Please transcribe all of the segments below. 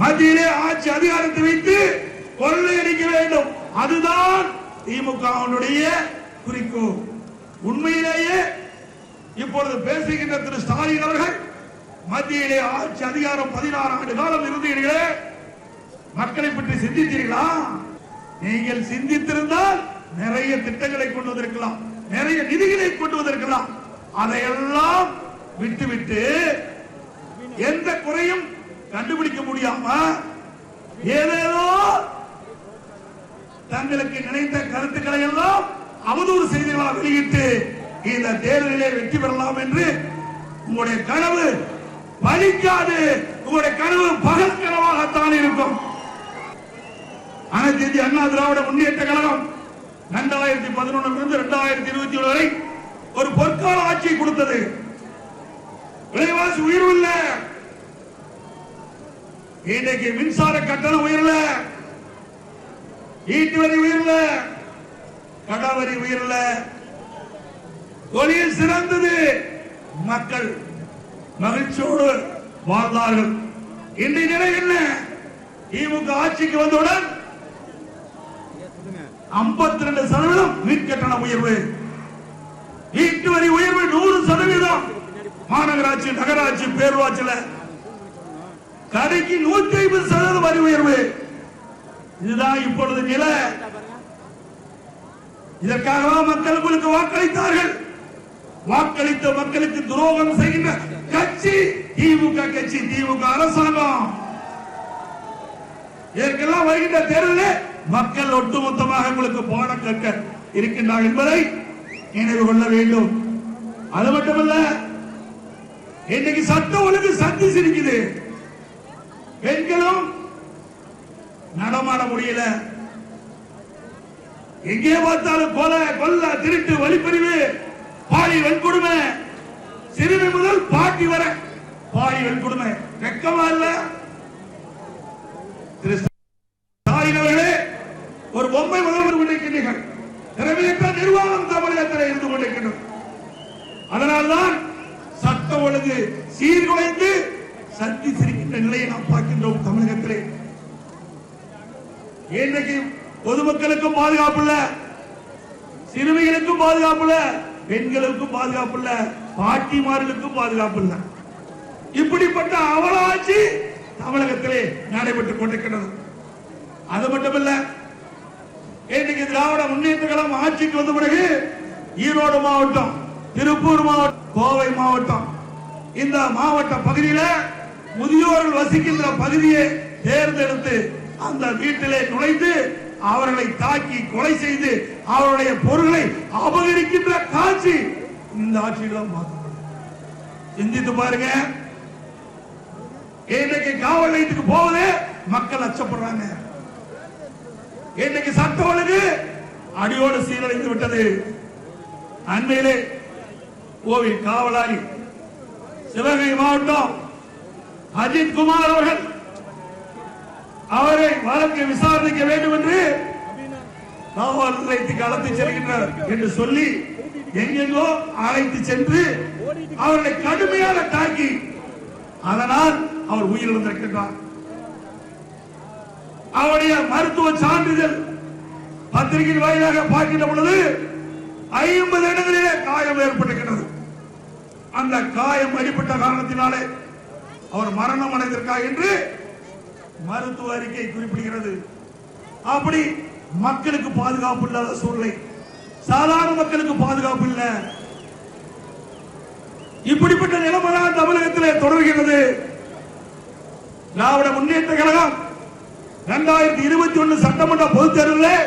மத்தியிலே ஆட்சி அதிகாரத்தை வைத்து கொள்ளையடிக்க வேண்டும். அதுதான் திமுகவினுடைய குறிக்கோள். உண்மையிலேயே இப்பொழுது பேசுகின்ற திரு ஸ்டாலின் அவர்கள் மத்தியிலே ஆட்சி அதிகாரம் பதினாறு ஆண்டு காலம் இருந்தீர்களே மக்களை பற்றி சிந்தித்தீர்களா? நீங்கள் சிந்தித்திருந்தால் நிறைய திட்டங்களை கொண்டு வந்திருக்கலாம் நிறைய நிதிகளை கொண்டு வந்திருக்கலாம். அதையெல்லாம் விட்டுவிட்டு எந்த குறையும் கண்டுபிடிக்க முடியாம ஏதேதோ தங்களுக்கு நினைத்த கருத்துக்களை எல்லாம் அவதூறு செய்திகளாக வெளியிட்டு இந்த தேர்தலிலே வெற்றி பெறலாம் என்று உங்களுடைய கனவு பலிக்காது. உங்களுடைய கனவு பகல் கனவாகத்தான் இருக்கும். அனைத்து இந்திய அண்ணா திராவிட முன்னேற்ற கழகம் இரண்டாயிரத்தி பதினொன்று இருந்து இரண்டாயிரத்தி இருபத்தி ஏழு வரை ஒரு பொற்கால ஆட்சியை கொடுத்தது. விலைவாசி உயர்வு இல்லை. இன்னைக்கு மின்சார கட்டணம் உயரல. ஈட்டு வரி உயரல. கடவரி உயரல. தொழில் சிறந்தது. மக்கள் மகிழ்ச்சியோடு வாழ்ந்தார்கள். இன்றைய நிலை என்ன? திமுக ஆட்சிக்கு வந்தவுடன் 52% ரெண்டு சதவீதம் வீட்கட்டண உயர்வு. வீட்டு வரி உயர்வு நூறு சதவீதம். மாநகராட்சி நகராட்சி பேரூராட்சியில் கடைக்கு நூத்தி ஐம்பது சதவீதம் வரி உயர்வு. இதுதான் இப்பொழுது நிலை. இதற்காக மக்கள் உங்களுக்கு வாக்களித்தார்கள்? வாக்களித்த மக்களுக்கு துரோகம் செய்கின்ற கட்சி திமுக கட்சி திமுக அரசாங்கம். இதற்கெல்லாம் வருகின்ற தேர்தலில் மக்கள் ஒட்டுமொத்தமாக உங்களுக்கு போன கற்க இருக்கின்றார் என்பதை நினைவு கொள்ள வேண்டும். அது மட்டுமல்ல இன்னைக்கு சட்டம் ஒழுங்கு சந்தி சிரிக்குது. பெண்களும் நடமாட முடியல. எங்கே பார்த்தாலும் கொலை கொல்ல திருட்டு வழிப்பறிவு பாலி வன்கொடுமை. சிறுமி முதல் பாட்டி வர பாலி வன்கொடுமை. வெக்கமா இல்ல? திரு ஸ்டாலின் ஒரு பொம்மை முதல்வர் கொண்டிருக்கின்றீர்கள் திறமையற்ற நிர்வாகம் தமிழகத்தில் இருந்து கொண்டிருக்கின்றது. அதனால்தான் சட்டம் ஒழுங்கு சீர்குலைந்து சந்தி சிரிக்கின்ற நிலையை நாம் பார்க்கின்றோம் தமிழகத்திலே. இன்றைக்கு பொதுமக்களுக்கும் பாதுகாப்பு இல்ல சிறுமிகளுக்கும் பாதுகாப்பு இல்ல பெண்களுக்கும் பாதுகாப்பு இல்ல பாட்டிமார்களுக்கும் பாதுகாப்பு இல்ல இப்படிப்பட்ட அவலாட்சி தமிழகத்திலே நடைபெற்றுக் கொண்டிருக்கிறது அது மட்டுமல்ல இன்றைக்கு திராவிட முன்னேற்ற கழகம் ஆட்சிக்கு வந்த பிறகு ஈரோடு மாவட்டம் திருப்பூர் மாவட்டம் கோவை மாவட்டம் இந்த மாவட்ட பகுதியில முதியோர்கள் வசிக்கின்ற பகுதியை தேர்ந்தெடுத்து அந்த வீட்டிலே நுழைந்து அவர்களை தாக்கி கொலை செய்து அவருடைய பொருளை அபகரிக்கின்ற காட்சி இந்த ஆட்சியில் சிந்தித்து பாருங்க. இன்னைக்கு காவல் நிலையத்துக்கு போவதே மக்கள் அச்சப்படுறாங்க. இன்னைக்கு சட்ட ஒழுங்கு அடியோடு சீரழிந்து விட்டது. அண்மையிலே கோவில் காவலாளி சிவகங்கை மாவட்டம் அஜித் குமார் அவர்கள் அவரை வழக்கு விசாரணைக்க வேண்டும் என்று காவல் நிலையத்துக்கு அழைத்து செல்கின்றார் என்று சொல்லி எங்கெங்கோ அழைத்து சென்று அவர்களை கடுமையாக தாக்கி அதனால் அவர் உயிரிழந்திருக்கின்றார். அவருடைய மருத்துவ சான்றிதழ் பத்திரிகையின் வாயிலாக பார்க்கின்ற பொழுது ஐம்பது இடங்களிலே காயம் ஏற்பட்டிருக்கிறது அந்த காயம் அடிப்பட்ட காரணத்தினாலே அவர் மரணம் அடைந்திருக்கார் என்று மருத்துவ அறிக்கை குறிப்பிடுகிறது. அப்படி மக்களுக்கு பாதுகாப்பு இல்லாத சூழ்நிலை சாதாரண மக்களுக்கு பாதுகாப்பு இல்லை. இப்படிப்பட்ட நிலைமை தான் தமிழகத்திலே தொடர்கிறது. திராவிட முன்னேற்ற கழகம் இரண்டாயிரத்தி இருபத்தி ஒன்னு சட்டமன்ற பொதுத் தேர்தலில்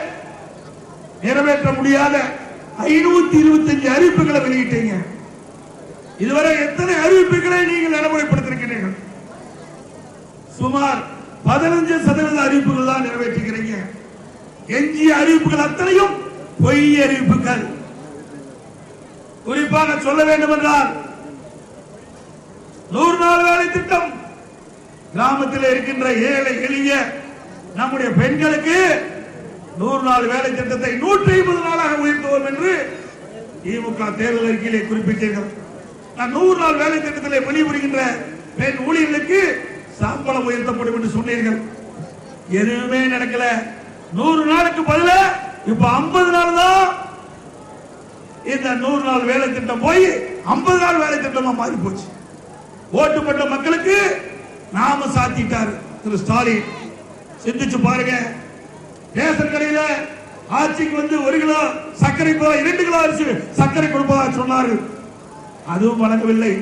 நிறைவேற்ற முடியாத ஐநூத்தி இருபத்தி அஞ்சு அறிவிப்புகளை வெளியிட்டீங்க. இதுவரை எத்தனை அறிவிப்புகளை நீங்கள் நடைமுறைப்படுத்திருக்கிறீர்கள்? சுமார் பதினஞ்சு சதவீத அறிவிப்புகள் தான் நிறைவேற்றுகிறீங்க எஞ்சிய அறிவிப்புகள் அத்தனையும் பொய் அறிவிப்புகள். குறிப்பாக சொல்ல வேண்டும் என்றால் நூறு நாள் வேலை திட்டம். கிராமத்தில் இருக்கின்ற ஏழை எளிய நம்முடைய பெண்களுக்கு நூறு நாள் வேலை திட்டத்தை நூற்றி ஐம்பது நாளாக உயர்த்துவோம் என்று திமுக தேர்தல் அறிக்கையிலே குறிப்பிட்டீர்கள். நான் நூறு நாள் வேலை திட்டத்திலே பணிபுரிகின்ற பெண் ஊழியர்களுக்கு சம்பளம் உயர்த்தப்படும் என்று சொன்னீர்கள். எதுவுமே நடக்கல. நூறு நாளுக்கு பதில இப்ப ஐம்பது நாள் தான். இந்த நூறு நாள் வேலை திட்டம் போய் ஐம்பது நாள் வேலை திட்டமா மாறி போச்சு. ஓட்டுப்பட்ட மக்களுக்கு நாம சாத்திட்டாரு. திரு ஸ்டாலின் சிந்திச்சு பாருங்க. ரேஷன் கடையில ஆட்சிக்கு வந்து ஒரு கிலோ சர்க்கரை இரண்டு கிலோ அரிசி சர்க்கரை கொடுப்பதா சொன்னார்கள் அதுவும் வழங்கவில்லை.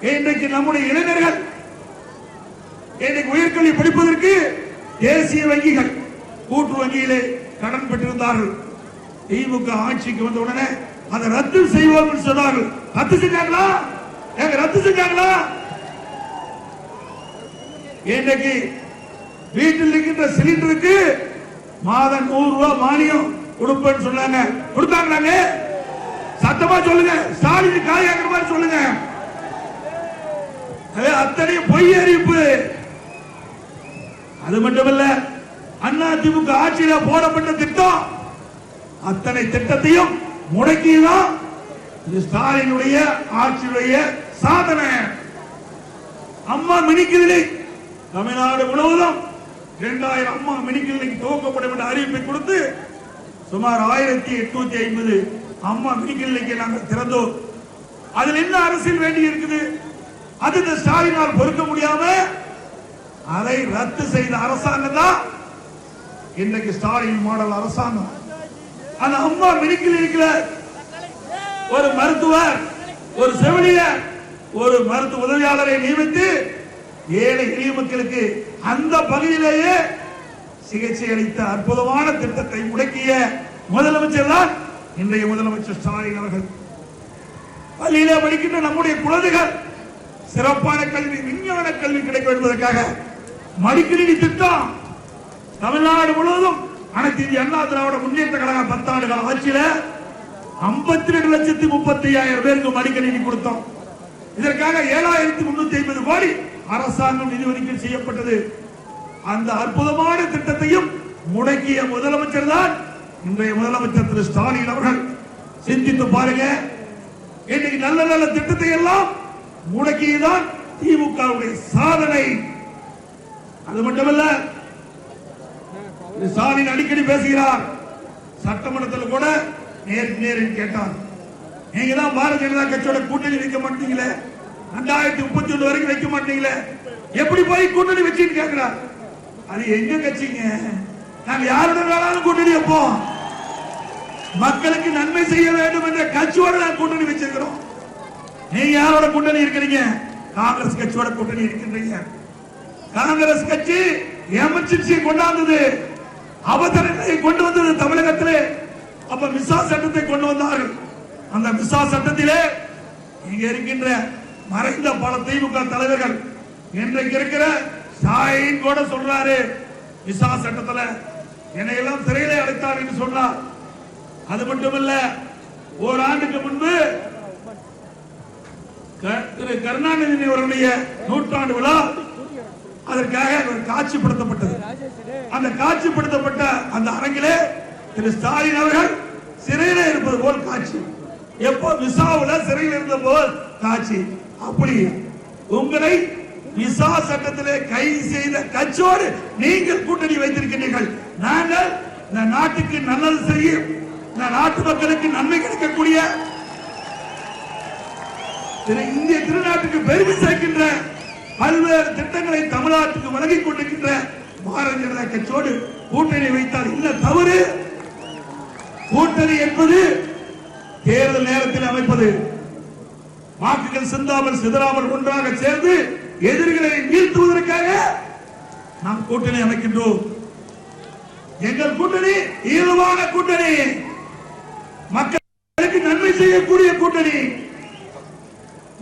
இன்றைக்கு நம்முடைய இளைஞர்கள் இன்றைக்கு உயர்கல்வி படிப்பதற்கு தேசிய வங்கிகள் கூட்டு வங்கியிலே கடன் பெற்றிருந்தார்கள். திமுக ஆட்சிக்கு வந்த உடனே அதை ரத்து செய்வோம் சொன்னார்கள். ரத்து செஞ்சாங்களா? ஏங்க ரத்து செஞ்சாங்களா? இன்றைக்கு வீட்டில் இருக்கின்ற சிலிண்டருக்கு மாதம் நூறு ரூபாய் மானியம் கொடுப்பேன்னு சொன்னாங்க. கொடுத்தாங்களாங்க? சத்தமா சொல்லுங்க. ஸ்டாலின் காயாக்கிற மாதிரி சொல்லுங்க. அத்தனை பொய் அறிவிப்பு. அது மட்டுமல்ல அண்ணா திமுக ஆட்சியில போடப்பட்ட திட்டம் அத்தனை திட்டத்தையும் முடக்கிதான் இது ஸ்டாலினுடைய ஆட்சியுடைய சாதனை. அம்மா மினி தமிழ்நாடு முழுவதும் இரண்டாயிரம் அம்மா மினி துவக்கப்படும் என்ற அறிவிப்பை கொடுத்து சுமார் ஆயிரத்தி எட்நூத்தி ஐம்பது அம்மா வீட்டில் நாங்கள் திறந்தோம். அதில் என்ன அரசியல் வேண்டி இருக்குது? அது இந்த ஸ்டாலினால் பொறுக்க முடியாம அதை ரத்து செய்த அரசாங்கம் தான் இன்னைக்கு ஸ்டாலின் மாடல் அரசாங்கம். அந்த அம்மா மினி இருக்கிற ஒரு மருத்துவர் ஒரு செவிலியர் ஒரு மருத்துவ உதவியாளரை நியமித்து ஏழை எளிய மக்களுக்கு அந்த பகுதியிலேயே சிகிச்சை அளித்த அற்புதமான திட்டத்தை முடக்கிய முதலமைச்சர் தான் இன்றைய முதலமைச்சர் ஸ்டாலின் அவர்கள் பள்ளியில படிக்கின்ற நம்முடைய குழந்தைகள் சிறப்பான கல்வி விஞ்ஞான கல்வி கிடைக்கும் என்பதற்காக மடிக்கணினி திட்டம் தமிழ்நாடு முழுவதும் அனைத்து இந்திய அண்ணா திராவிட முன்னேற்ற கழக பத்தாண்டு கால ஆட்சியில ஐம்பத்தி ரெண்டு லட்சத்தி முப்பத்தி ஐயாயிரம் பேருக்கு மடிக்கணினி கொடுத்தோம். இதற்காக ஏழாயிரத்தி முன்னூத்தி ஐம்பது கோடி அரசாங்கம் நிதி ஒதுக்கீடு செய்யப்பட்டது. அந்த அற்புதமான திட்டத்தையும் முடக்கிய முதலமைச்சர் தான் இன்றைய முதலமைச்சர் திரு ஸ்டாலின் அவர்கள் சிந்தித்து பாருங்க. இன்னைக்கு நல்ல நல்ல திட்டத்தை எல்லாம் முடக்கியதான் திமுகவுடைய சாதனை. அது மட்டுமல்ல ஸ்டாலின் அடிக்கடி பேசுகிறார். சட்டமன்றத்தில் கூட நேருக்கு நேரில் கேட்டார். நீங்க தான் பாரதிய ஜனதா கட்சியோட கூட்டணி வைக்க மாட்டீங்களே? ரெண்டாயிரத்தி முப்பத்தி ஒண்ணு வரைக்கும் வைக்க மாட்டீங்களே? எப்படி போய் கூட்டணி வச்சுன்னு கேட்கிறார் அது எங்க கட்சிங்க? நாங்க யாருடன் வேணாலும் கூட்டணி வைப்போம். மக்களுக்கு நன்மை செய்ய வேண்டும் என்ற கட்சியோட நாங்க கூட்டணி வச்சிருக்கிறோம். நீங்க யாரோட கூட்டணி இருக்கிறீங்க? காங்கிரஸ் கட்சியோட கூட்டணி இருக்கின்றீங்க. காங்கிரஸ் கட்சி எமர்ஜென்சியை கொண்டாந்தது. அவசரத்தை கொண்டு வந்தது தமிழகத்திலே. அப்ப விசா சட்டத்தை கொண்டு வந்தார்கள் அந்த விசா சட்டத்திலே இங்க இருக்கின்ற மறைந்த பல திமுக தலைவர்கள் இன்றைக்கு இருக்கிற சாயின் கூட சொல்றாரு. விசா சட்டத்துல என்னை எல்லாம் சிறையிலே அடைத்தார் என்று சொன்னார். அது மட்டுமல்ல ஓராண்டுக்கு முன்பு க- திரு கருணாநிதி அவருடைய நூற்றாண்டு விழா அதற்காக ஒரு காட்சிப்படுத்தப்பட்டது. அந்த காட்சிப்படுத்தப்பட்ட அந்த அரங்கிலே திரு ஸ்டாலின் அவர்கள் சிறையில இருப்பது போல் காட்சி. எப்போ விசாவுல சிறையில் இருந்த போல் காட்சி. அப்படி உங்களை விசா சட்டத்திலே கைது செய்த கட்சியோடு நீங்கள் கூட்டணி வைத்திருக்கிறீர்கள். நாங்கள் இந்த நாட்டுக்கு நல்லது செய்யும் இந்த நாட்டு மக்களுக்கு நன்மை கிடைக்கக்கூடிய இந்திய திருநாட்டுக்கு பெருமை சேர்க்கின்ற பல்வேறு திட்டங்களை தமிழ்நாட்டுக்கு வழங்கிக் கொண்டிருக்கின்ற பாரதிய ஜனதா கட்சியோடு கூட்டணி வைத்தால் என்ன தவறு? கூட்டணி என்பது தேர்தல் நேரத்தில் அமைப்பது. வாக்குகள் சிந்தாமல் சிதறாமல் ஒன்றாக சேர்ந்து எதிரிகளை வீழ்த்துவதற்காக நாம் கூட்டணி அமைக்கின்றோம். எங்கள் கூட்டணி இயல்பான கூட்டணி. மக்களுக்கு நன்மை செய்யக்கூடிய கூட்டணி.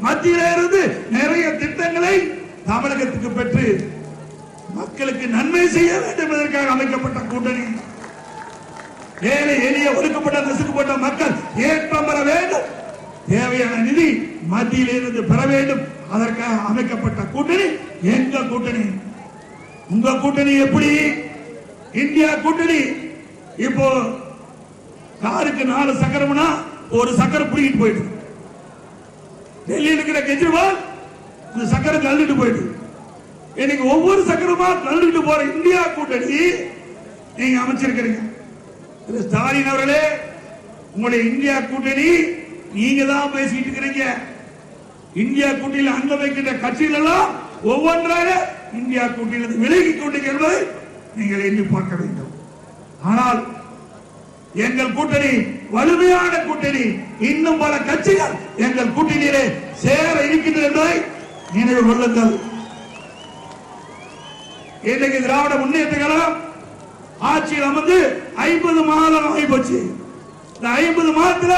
மத்தியில இருந்து நிறைய திட்டங்களை தமிழகத்துக்கு பெற்று மக்களுக்கு நன்மை செய்ய வேண்டும் என்பதற்காக அமைக்கப்பட்ட கூட்டணி. ஏழை எளிய ஒடுக்கப்பட்ட நசுக்கப்பட்ட மக்கள் ஏற்றம் பெற வேண்டும். தேவையான நிதி மத்தியிலிருந்து பெற வேண்டும். அதற்காக அமைக்கப்பட்ட கூட்டணி எங்க கூட்டணி? உங்க கூட்டணி எப்படி? இந்தியா கூட்டணி. இப்போ காருக்கு நாலு சக்கரம்னா ஒரு சக்கரம் பிடிக்கிட்டு போயிடுது டெல்லியில் இருக்கிற கெஜ்ரிவால் இந்த சக்கரை தள்ளிட்டு போயிடுது இன்னைக்கு ஒவ்வொரு சக்கரமா தள்ளிட்டு போற இந்தியா கூட்டணி நீங்க அமைச்சிருக்கிறீங்க. திரு ஸ்டாலின் அவர்களே உங்களுடைய இந்தியா கூட்டணி நீங்க தான் பேசிட்டு இருக்கிறீங்க. இந்தியா கூட்டியில் அங்க வைக்கின்ற கட்சிகள் எல்லாம் ஒவ்வொன்றாக இந்தியா கூட்டியிலிருந்து விலகி கொண்டிருக்கிறது நீங்கள் எண்ணி பார்க்க வேண்டும். ஆனால் எங்கள் கூட்டணி வலிமையான கூட்டணி இன்னும் பல கட்சிகள் எங்கள் கூட்டணியிலே சேர இருக்கின்றன என்பதை நினைவு கொள்ளுங்கள். இன்றைக்கு திராவிட முன்னேற்ற கழகம் ஆட்சியில் அமர்ந்து ஐம்பது மாதம் ஆகி போச்சு இந்த ஐம்பது மாதத்துல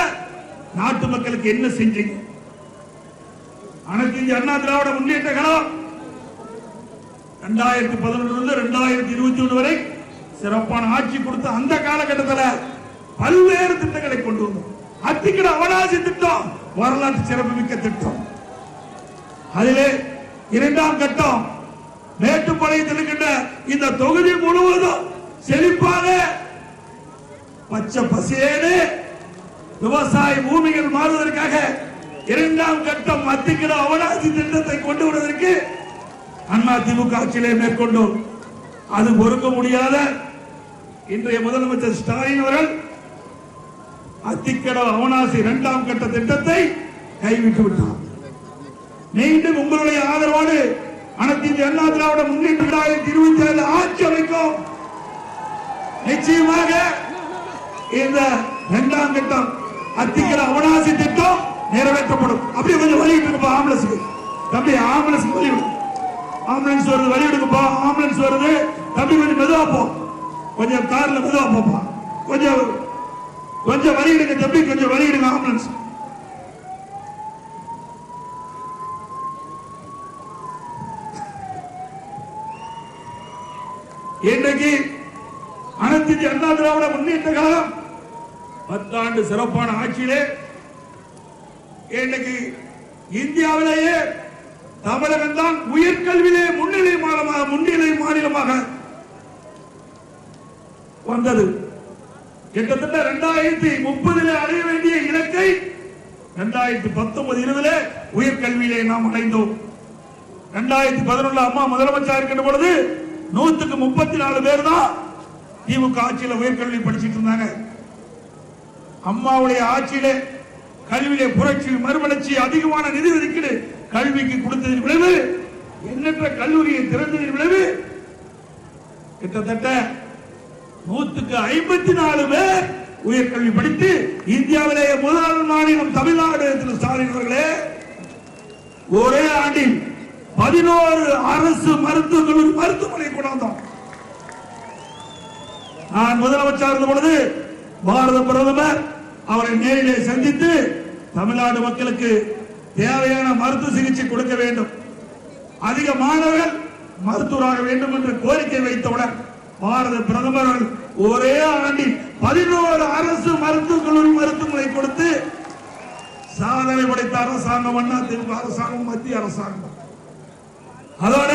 நாட்டு மக்களுக்கு என்ன செஞ்சீங்க? அனைத்து இந்திய அண்ணா திராவிட முன்னேற்ற கழகம் ரெண்டாயிரத்தி பதினொன்று ரெண்டாயிரத்தி இருபத்தி ஒன்று வரை சிறப்பான ஆட்சி கொடுத்த அந்த காலகட்டத்தில் பல்வேறு திட்டங்களை கொண்டு வந்தோம். அத்திக்கட அவனாசி திட்டம் வரலாற்று சிறப்புமிக்க திட்டம். அதிலே இரண்டாம் கட்டம் மேட்டுப்பாளையத்தில் இருக்கின்ற இந்த தொகுதி முழுவதும் செழிப்பாக பச்சை பசேனு விவசாய பூமிகள் மாறுவதற்காக இரண்டாம் கட்டம் மத்திக்கிட அவனாசி திட்டத்தை கொண்டு வருவதற்கு அண்ணா திமுக ஆட்சியிலே மேற்கொண்டோம். அது பொறுக்க முடியாத இன்றைய முதலமைச்சர் ஸ்டாலின் அவர்கள் அத்திக்கட அவனாசி இரண்டாம் கட்ட திட்டத்தை கைவிட்டு விட்டார். மீண்டும் உங்களுடைய ஆதரவோடு அனைத்து அண்ணா திராவிட முன்னேற்ற இரண்டாயிரத்தி இருபத்தி ஏழு ஆட்சி அமைக்கும். நிச்சயமாக இந்த இரண்டாம் கட்டம் அத்திக்கட அவனாசி திட்டம் நிறைவேற்றப்படும். அப்படியே கொஞ்சம் வழி விட்டுருப்பா ஆம்புலன்ஸுக்கு தம்பி ஆம்புலன்ஸ் வழி விடு. ஆம்புலன்ஸ் வருது வழி விடுங்கப்பா. ஆம்புலன்ஸ் வருது. தம்பி கொஞ்சம் மெதுவா போ. கொஞ்சம் கார்ல மெதுவா போப்பா. கொஞ்சம் கொஞ்சம் வழி விடுங்க தம்பி கொஞ்சம் வழி விடுங்க ஆம்புலன்ஸ் இன்றைக்கு அனைத்து அண்ணா திராவிட முன்னேற்ற கழகம் பத்தாண்டு சிறப்பான ஆட்சியிலே இன்னைக்கு இந்தியாவிலேயே தமிழகம் தான் உயர்கல்வியிலே முன்னிலை மாநிலமாக முன்னிலை மாநிலமாக வந்தது. கிட்டத்தட்ட இரண்டாயிரத்தி முப்பதுல அடைய வேண்டிய இலக்கை இரண்டாயிரத்தி பத்தொன்பது இருபதுல உயர்கல்வியிலே நாம் அடைந்தோம். ரெண்டாயிரத்தி பதினொன்று அம்மா முதலமைச்சர் இருக்கின்ற பொழுது நூத்துக்கு முப்பத்தி நாலு பேர் தான் திமுக ஆட்சியில உயர்கல்வி படிச்சிட்டு இருந்தாங்க. அம்மாவுடைய ஆட்சியிலே கல்வியிலே புரட்சி மறுமலர்ச்சி அதிகமான நிதி ஒதுக்கீடு கல்விக்கு கொடுத்ததின் விளைவு எண்ணற்ற கல்லூரியை திறந்ததின் விளைவு கிட்டத்தட்ட நூத்துக்கு ஐம்பத்தி நாலு பேர் உயர்கல்வி படித்து இந்தியாவிலேயே முதல் மாநிலம் தமிழ்நாடு ஸ்டாலின் அவர்களே ஒரே ஆண்டில் பதினோரு அரசு மருத்துவக் கல்லூரி மருத்துவமனை கொண்டாந்தோம் நான் முதலமைச்சர் இருந்த பொழுது பாரத பிரதமர் அவரை நேரிலே சந்தித்து தமிழ்நாடு மக்களுக்கு தேவையான மருத்துவ சிகிச்சை கொடுக்க வேண்டும். அதிக மாணவர்கள் மருத்துவராக வேண்டும் என்று கோரிக்கை வைத்தவுடன் பாரத பிரதமர் ஒரே ஆண்டில் பதினோரு அரசு மருத்துவக் கல்லூரி மருத்துவமனை கொடுத்து சாதனை படைத்த அரசாங்கம் அண்ணா திமுக அரசாங்கம் மத்திய அரசாங்கம். அதோட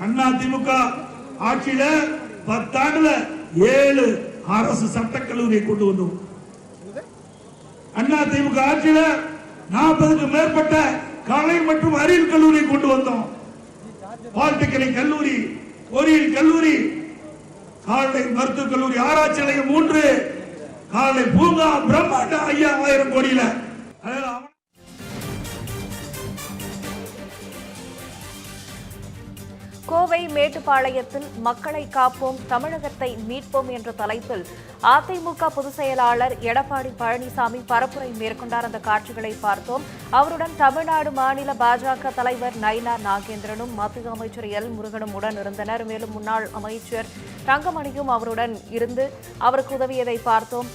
அண்ணா திமுக ஆட்சியில பத்தாண்டுல ஏழு அரசு சட்டக்கல்லூரியை கொண்டு வந்தோம். அண்ணா திமுக ஆட்சியில நாற்பதுக்கு மேற்பட்ட கலை மற்றும் அறிவியல் கல்லூரி கொண்டு வந்தோம். பாலிடெக்னிக் கல்லூரி பொறியியல் கல்லூரி கால்நடை மருத்துவக் கல்லூரி ஆராய்ச்சி நிலையம் மூன்று காலை பூங்கா பிரம்மாண்ட ஐயா ஆயிரம் கோடியில. அதாவது கோவை மேட்டுப்பாளையத்தில் மக்களை காப்போம் தமிழகத்தை மீட்போம் என்ற தலைப்பில் அதிமுக பொதுச் செயலாளர் எடப்பாடி பழனிசாமி பரப்புரை மேற்கொண்டார். அந்த காட்சிகளை பார்த்தோம். அவருடன் தமிழ்நாடு மாநில பாஜக தலைவர் நயினார் நாகேந்திரனும் மத்திய அமைச்சர் எல் முருகனும் உடன் இருந்தனர். மேலும் முன்னாள் அமைச்சர் தங்கமணியும் அவருடன் இருந்து அவருக்கு உதவியதை பார்த்தோம்.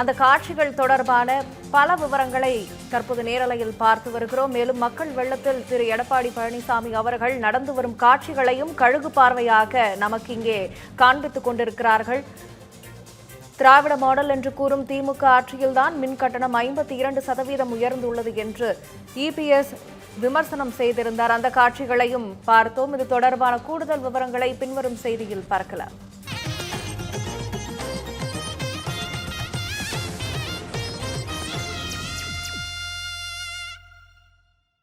அந்த காட்சிகள் தொடர்பான பல விவரங்களை தற்போது நேரலையில் பார்த்து வருகிறோம். மேலும் மக்கள் வெள்ளத்தில் திரு எடப்பாடி பழனிசாமி அவர்கள் நடந்து வரும் காட்சிகளையும் கழுகு பார்வையாக நமக்கு இங்கே காண்பித்துக் கொண்டிருக்கிறார்கள். திராவிட மாடல் என்று கூறும் திமுக ஆட்சியில்தான் மின் கட்டணம் ஐம்பத்தி இரண்டு சதவீதம் உயர்ந்துள்ளது என்று இபிஎஸ் விமர்சனம் செய்திருந்தார். அந்த காட்சிகளையும் பார்த்தோம். இது தொடர்பான கூடுதல் விவரங்களை பின்வரும் செய்தியில் பார்க்கலாம்